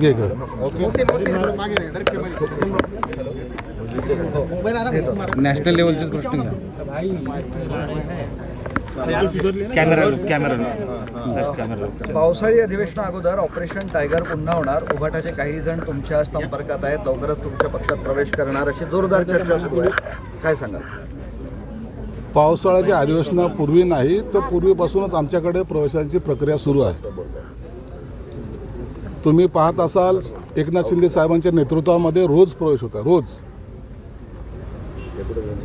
घे. नॅशनल लेवलचेच प्रश्न घ्या कॅमेरा कॅमेरा साहेब कॅमेरा पावसाळी अधिवेशना अगोदर ऑपरेशन टायगर पुन्हा होणार. उभाटाचे काही जण तुमच्या संपर्कात आहेत. लवकरच तुमच्या पक्षात प्रवेश करणार. अशी जोरदार चर्चा सुरू आहे. काय सांगाल? पावसाळ्याच्या अधिवेशनापूर्वी नाही तर पूर्वीपासूनच आमच्याकडे प्रवेशांची प्रक्रिया सुरू आहे. तुम्ही पाहत असाल एकनाथ शिंदे साहेबांच्या नेतृत्वामध्ये रोज प्रवेश होता रोज.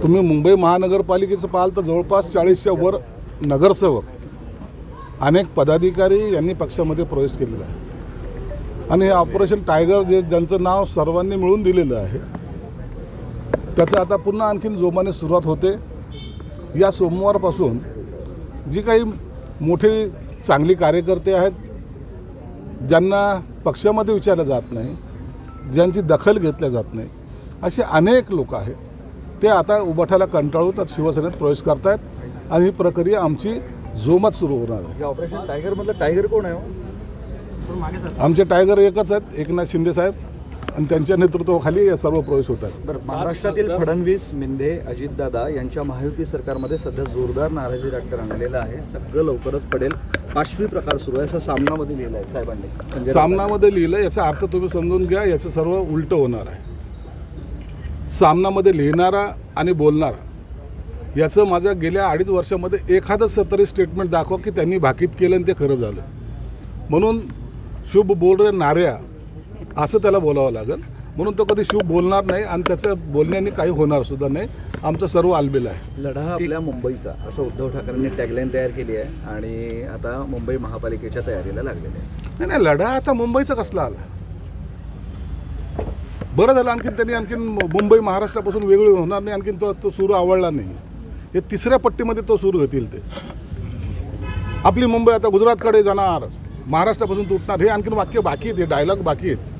तुम्ही मुंबई महानगरपालिकेचं पाहाल तर जवळपास चाळीसच्या वर नगरसेवक अनेक पदाधिकारी यांनी पक्षामध्ये प्रवेश केलेला आहे. आणि हे ऑपरेशन टायगर जे ज्यांचं नाव सर्वांनी मिळून दिलेलं आहे त्याचं आता पुन्हा आणखीन जोमाने सुरुवात होते. या सोमवारपासून जी काही मोठे चांगली कार्यकर्ते आहेत ज्यांना पक्षामध्ये विचारलं जात नाही ज्यांची दखल घेतल्या जात नाही असे अनेक लोक आहेत. ते आता उभाठाला कंटाळून शिवसेनेत प्रवेश करतायत आणि ही प्रक्रिया आमची जोमात सुरू होणार आहे. या ऑपरेशन टायगर मधलं टायगर कोण आहे हो? आमचे टायगर एकच आहेत एकनाथ शिंदे साहेब आणि त्यांच्या नेतृत्वाखाली हे सर्व प्रवेश होत आहेत. बरं महाराष्ट्रातील फडणवीस मिंधे अजितदादा यांच्या महायुती सरकारमध्ये सध्या जोरदार नाराजी रक्त रंगलेला आहे. सगळं लवकरच पडेल. पाचवी प्रकार सुरू आहे असं सामनामध्ये लिहिलं आहे साहेबांनी म्हणजे सामनामध्ये लिहिलं याचा अर्थ तुम्ही समजून घ्या याचं सर्व उलटं होणार आहे. सामनामध्ये लिहिणारा आणि बोलणारा याचं माझ्या गेल्या अडीच वर्षामध्ये एखादं तरी स्टेटमेंट दाखवा की त्यांनी भाकीत केलं आणि ते खरं झालं. म्हणून शुभ बोल रे नाऱ्या असं त्याला बोलावं लागेल. म्हणून तो कधी शुभ बोलणार नाही आणि त्याचं बोलण्याने काही होणार सुद्धा नाही. आमचं सर्व आलबेल आहे. लढा आपल्या मुंबईचा असं उद्धव ठाकरेंनी टॅगलाईन तयार केली आहे आणि आता मुंबई महापालिकेच्या तयारीला लागलेले आहे. नाही नाही लढा आता मुंबईचा कसला आला? बरं झालं आणखीन त्यांनी आणखीन मुंबई महाराष्ट्रापासून वेगळी होणार नाही आणखीन तो तो सूर आवडला नाही. हे तिसऱ्या पट्टीमध्ये तो सूर घेतील ते. आपली मुंबई आता गुजरातकडे जाणार महाराष्ट्रापासून तुटणार हे आणखीन वाक्य बाकी आहेत हे डायलॉग बाकी आहेत.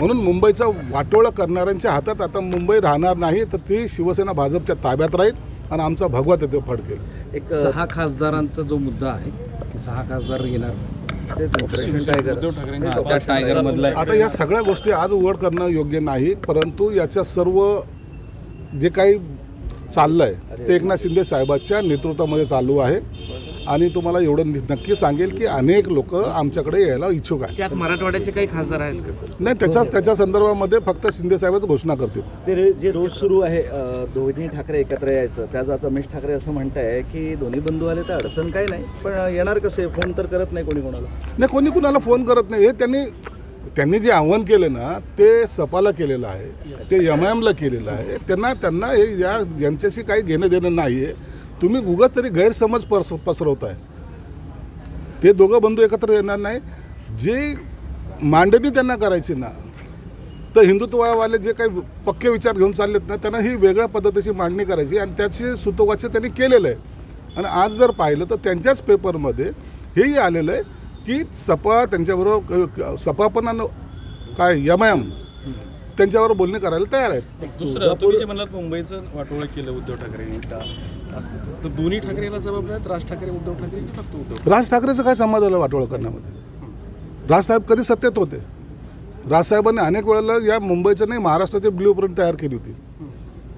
म्हणून मुंबईचं वाटोळं करणाऱ्यांच्या हातात आता मुंबई राहणार नाही तर ती शिवसेना भाजपच्या ताब्यात राहील आणि आमचा भगवा तिथे फडकेल. एक सहा खासदारांचा जो मुद्दा आहे की सहा खासदार येणार आता या सगळ्या गोष्टी आज उघड करणं योग्य नाही परंतु याच्या सर्व जे काही चाललं आहे ते एकनाथ शिंदे साहेबांच्या नेतृत्वामध्ये चालू आहे. आणि तुम्हाला एवढं नक्की सांगेल की अनेक लोक आमच्याकडे यायला इच्छुक आहेत. त्यात मराठवाड्याचे काही खासदार आहेत का? नाही त्याच्या त्याच्या संदर्भामध्ये फक्त शिंदे साहेबच घोषणा करतील. ते जे रोज सुरू आहे दोन्ही ठाकरे एकत्र यायचं त्याच आता रमेश ठाकरे असं म्हणताय की दोन्ही बंधू आले तर अडचण काही नाही पण येणार कसे? फोन तर करत नाही कोणी कोणाला. नाही कोणी कुणाला फोन करत नाही. हे त्यांनी त्यांनी जे आव्हान केलं ना ते सपाला केलेलं आहे ते एम आय एमला केलेलं आहे. त्यांना त्यांना हे या यांच्याशी काही घेणं देणं नाही आहे तुम्ही उगाच तरी गैरसमज पस पसरवत आहे ते दोघं बंधू एकत्र येणार नाही. जे मांडणी त्यांना करायची ना तर हिंदुत्ववाले जे काही पक्के विचार घेऊन चाललेत ना त्यांना ही वेगळ्या पद्धतीची मांडणी करायची आणि त्याची सुतोवाच्य त्यांनी केलेलं आहे. आणि आज जर पाहिलं तर त्यांच्याच पेपरमध्ये हेही आलेलं आहे की सपा त्यांच्याबरोबर सपापणानं काय यम एम त्यांच्यावर बोलणी करायला तयार आहेत. दुसरं तुम्ही जे म्हणलात मुंबईचं वाटोळं केलं उद्धव ठाकरे तर दोन्ही ठाकरेला जबाबदार आहेत. राज ठाकरे उद्धव ठाकरे की फक्त उद्धव राज ठाकरेचं काय संबंध आलं वाटोळ करण्यामध्ये? राजसाहेब कधी सत्तेत होते? राजसाहेबांनी अनेक वेळेला या मुंबईचं नाही महाराष्ट्राची ब्ल्यू प्रिंट तयार केली होती.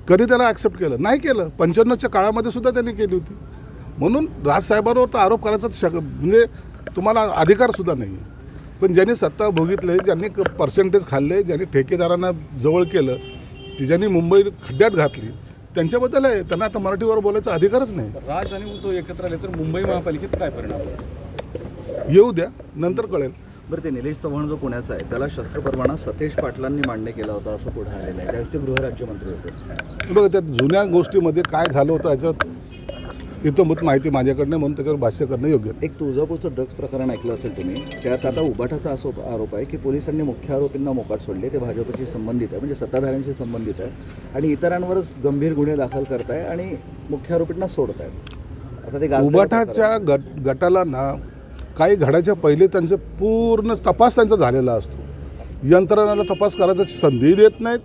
कधी त्याला ॲक्सेप्ट केलं? नाही केलं. पंच्याण्णवच्या काळामध्ये सुद्धा त्यांनी केली होती. म्हणून राजसाहेबांवर तर आरोप करायचा शक म्हणजे तुम्हाला अधिकारसुद्धा नाही आहे पण ज्यांनी सत्ता भोगितले ज्यांनी पर्सेंटेज खाल्ले ज्यांनी ठेकेदारांना जवळ केलं ती ज्यांनी मुंबई खड्ड्यात घातली त्यांच्याबद्दल आहे. त्यांना आता मराठीवर बोलायचा अधिकारच नाही. राज आणि उद्धव एकत्र आले तर मुंबई महापालिकेत काय परिणाम होईल? येऊ द्या. नंतर कळेल. बरं ते निलेश चव्हाण जो पुण्याचा आहे त्याला शस्त्र परवाना सतेज पाटलांनी मान्य केला होता असं पुढे आलेलं आहे. त्यावेळेस ते गृहराज्यमंत्री होते. बघा त्यात जुन्या गोष्टीमध्ये काय झालं होतं याच्यात इथं माहिती माझ्याकडनं आहे, म्हणून त्याच्यावर भाष्य करणं योग्य नाही. एक तुळजापूरचं ड्रग्ज प्रकरण ऐकलं असेल तुम्ही त्यात आता उबाठाचा असो आरोप आहे की पोलिसांनी मुख्य आरोपींना मोकाट सोडले ते भाजपशी संबंधित आहे म्हणजे सत्ताधाऱ्यांशी संबंधित आहे आणि इतरांवरच गंभीर गुन्हे दाखल करताय आणि मुख्य आरोपींना सोडतायत आता ते गाजलेलं उबाठाच्या गट गटाला ना काही घडायच्या पहिले त्यांचे पूर्ण तपास त्यांचा झालेला असतो. यंत्रणाला तपास करायचा संधी देत नाहीत.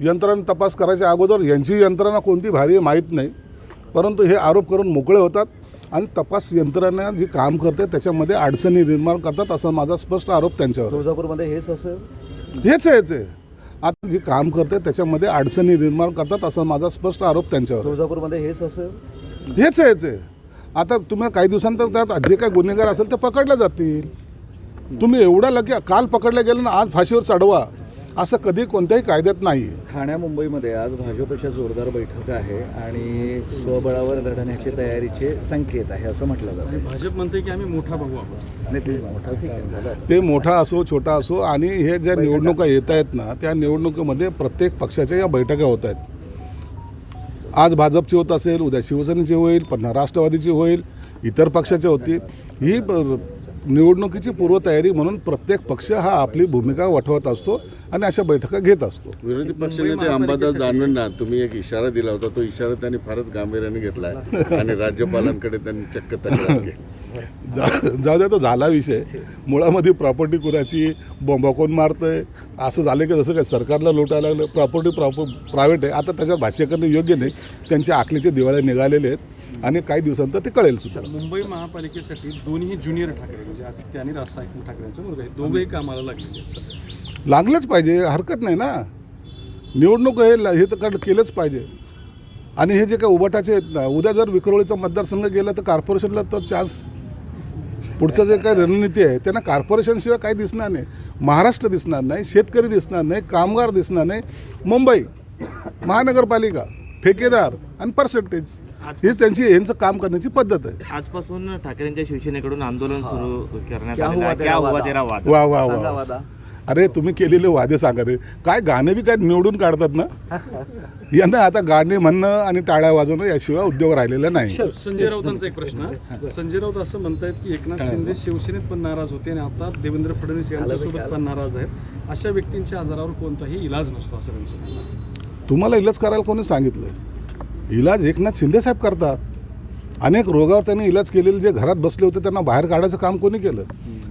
यंत्रणा तपास करायच्या अगोदर यांची यंत्रणा कोणती भारी आहे माहीत नाही. परंतु हे आरोप करून मोकळे होतात आणि तपास यंत्रणा जी काम करते त्याच्यामध्ये अडचणी निर्माण करतात असा माझा स्पष्ट आरोप त्यांच्यावर. तुळजापूरमध्ये हेच असं? हेच आहे हेच आहे. आता जी काम करते त्याच्यामध्ये अडचणी निर्माण करतात असा माझा स्पष्ट आरोप त्यांच्यावर. तुळजापूरमध्ये हेच असं? हेच आहे हेच आहे. आता तुम्ही काही दिवसांतर त्यात जे काही गुन्हेगार असेल ते पकडले जातील. तुम्ही एवढा लगे काल पकडले गेलं ना आज फाशीवर चढवा. असं कधी कोणत्याही कायद्यात नाही ठाण्या मुंबईमध्ये आज भाजपच्या जोरदार बैठक आहे आणि स्वबळावर लढण्याची तयारीचे संकेत आहे असं म्हटलं जातं. भाजप म्हणते की आम्ही मोठा भाऊ आहोत. नाही ते मोठा ठीक आहे झालं. ते मोठा असो छोटा असो आणि हे ज्या निवडणुका येत आहेत ना त्या निवडणुकीमध्ये प्रत्येक पक्षाच्या या बैठका होत आहेत. आज भाजपची होत असेल उद्या शिवसेनेची होईल पुन्हा राष्ट्रवादीची होईल इतर पक्षाची होती ही निवडणुकीची पूर्वतयारी म्हणून प्रत्येक पक्ष हा आपली भूमिका वठवत असतो आणि अशा बैठका घेत असतो. विरोधी पक्षनेते अंबादास दानवेंना तुम्ही एक इशारा दिला होता. तो इशारा त्यांनी फारच गांभीर्याने घेतला आणि राज्यपालांकडे त्यांनी चक्क तक्रार केली. जा जाऊ द्या तो झाला विषय. मुळामध्ये प्रॉपर्टी कुणाची बॉम्बा कोण मारतंय? असं झालं की जसं काय सरकारला लुटायला लागलं. प्रॉपर्टी प्रॉपर प्रायव्हेट आहे. आता त्याच्यावर भाष्य करणं योग्य नाही. त्यांच्या आखलीचे दिवाळे निघालेले आहेत. आणि काही दिवसांतर ते कळेल सुद्धा. मुंबई महापालिकेसाठी दोन्ही ज्युनियर ठाकरे म्हणजे आदित्य आणि राज साहेब ठाकरेंचा मुलगा आहे. दोघंही कामाला लागलेले आहेत लागलंच पाहिजे. हरकत नाही ना. निवडणूक हे हे तर केलंच पाहिजे. आणि हे जे काही उबाटाचे आहेत ना उद्या जर विक्रोळीचा मतदारसंघ गेला तर कॉर्पोरेशनला तर चान्स पुढचं जे काही रणनीती आहे त्यांना कॉर्पोरेशनशिवाय काही दिसणार नाही. महाराष्ट्र दिसणार नाही शेतकरी दिसणार नाही कामगार दिसणार नाही. मुंबई महानगरपालिका ठेकेदार आणि पर्सेंटेज हीच त्यांची यांचं काम करण्याची पद्धत आहे. आजपासून ठाकरेंच्या शिवसेनेकडून आंदोलन सुरू करण्यात वा वा वा. अरे तुम्ही केलेले वादे सांगा रे. काय गाणे बी काय निवडून काढतात ना? यांना आता गाणे म्हणणं आणि टाळ्या वाजवणं याशिवाय उद्योग राहिलेला नाही. संजय राऊतांचा एक प्रश्न. संजय राऊत असं म्हणतायत की एकनाथ शिंदे शिवसेनेत पण नाराज होते आणि आता देवेंद्र फडणवीस यांच्यासोबत पण नाराज आहेत. अशा व्यक्तींच्या आजारावर कोणताही इलाज नसतो असं त्यांचं म्हणणं आहे. तुम्हाला इलाज करायला कोणी सांगितलं इलाज एकनाथ शिंदेसाहेब करतात. अनेक रोगावर त्यांनी इलाज केलेले जे घरात बसले होते त्यांना बाहेर काढायचं काम कोणी केलं?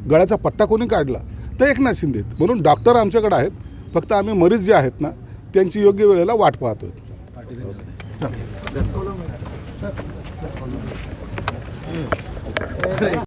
गळ्याचा पट्टा कोणी काढला? ते एकनाथ शिंदे म्हणून डॉक्टर आमच्याकडे आहेत फक्त आम्ही मरीज जे आहेत ना त्यांची योग्य वेळेला वाट पाहतो